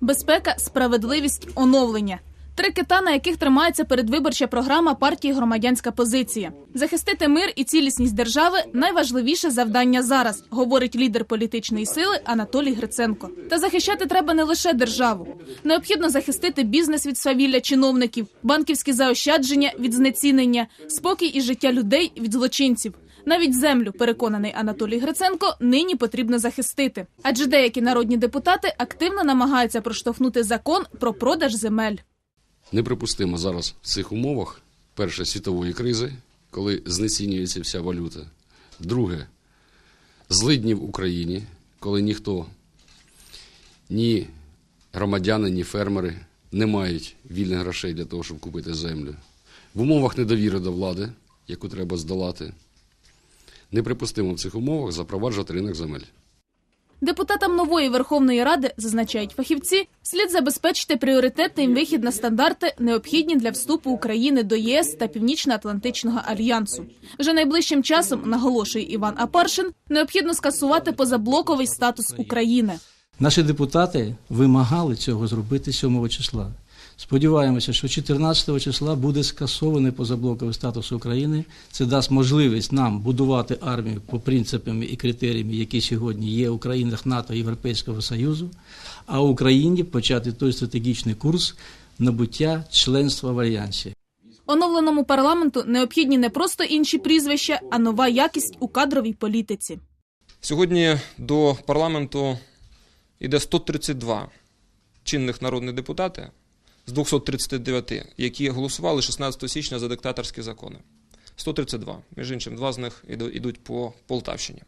Безпека, справедливість, оновлення. Три кита, на яких тримається передвиборча програма партії Громадянська позиція. Захистити мир і цілісність держави найважливіше завдання зараз, говорить лідер політичної сили Анатолій Гриценко. Та захищати треба не лише державу. Необхідно захистити бізнес від свавілля чиновників, банківські заощадження від знецінення, спокій і життя людей від злочинців. Навіть землю, переконаний Анатолій Гриценко, нині потрібно захистити. Адже деякі народні депутати активно намагаються проштовхнути закон про продаж земель. Неприпустимо зараз в цих умовах перше світової кризи, коли знецінюється вся валюта. Друге злидні в Україні, коли ніхто, ні громадяни, ні фермери не мають вільних грошей для того, щоб купити землю. В умовах недовіри до влади, яку треба здолати. Неприпустимо в цих умовах запроваджувати ринок земель. Депутатам нової Верховної Ради, зазначають фахівці, слід забезпечити пріоритетний вихід на стандарти, необхідні для вступу України до ЄС та Північно-Атлантичного альянсу. Вже найближчим часом, наголошує Іван Апаршин, необхідно скасувати позаблоковий статус України. Наші депутати вимагали цього зробити 7 числа. Сподіваємося, що 14 числа буде скасований позаблоковий статус України. Це дасть можливість нам будувати армію по принципам і критеріям, які сьогодні є у країнах НАТО і Європейського Союзу, а Україні почати той стратегічний курс набуття членства в альянсі. Оновленому парламенту необхідні не просто інші прізвища, а нова якість у кадровій політиці. Сьогодні до парламенту йде 132 чинних народних депутати з 239, які голосували 16 січня за диктаторські закони. 132. Між іншим, два з них ідуть по Полтавщині.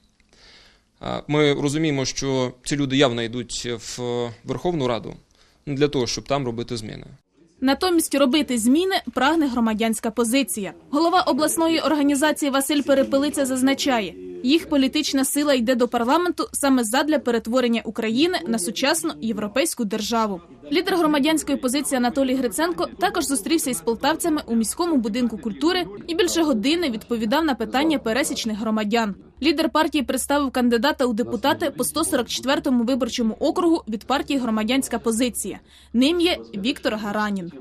Ми розуміємо, що ці люди явно йдуть в Верховну Раду для того, щоб там робити зміни. Натомість робити зміни прагне громадянська позиція. Голова обласної організації Василь Перепелиця зазначає, їх політична сила йде до парламенту саме задля перетворення України на сучасну європейську державу. Лідер громадянської позиції Анатолій Гриценко також зустрівся із полтавцями у міському будинку культури і більше години відповідав на питання пересічних громадян. Лідер партії представив кандидата у депутати по 144-му виборчому округу від партії Громадянська позиція. Ним є Віктор Гаранін.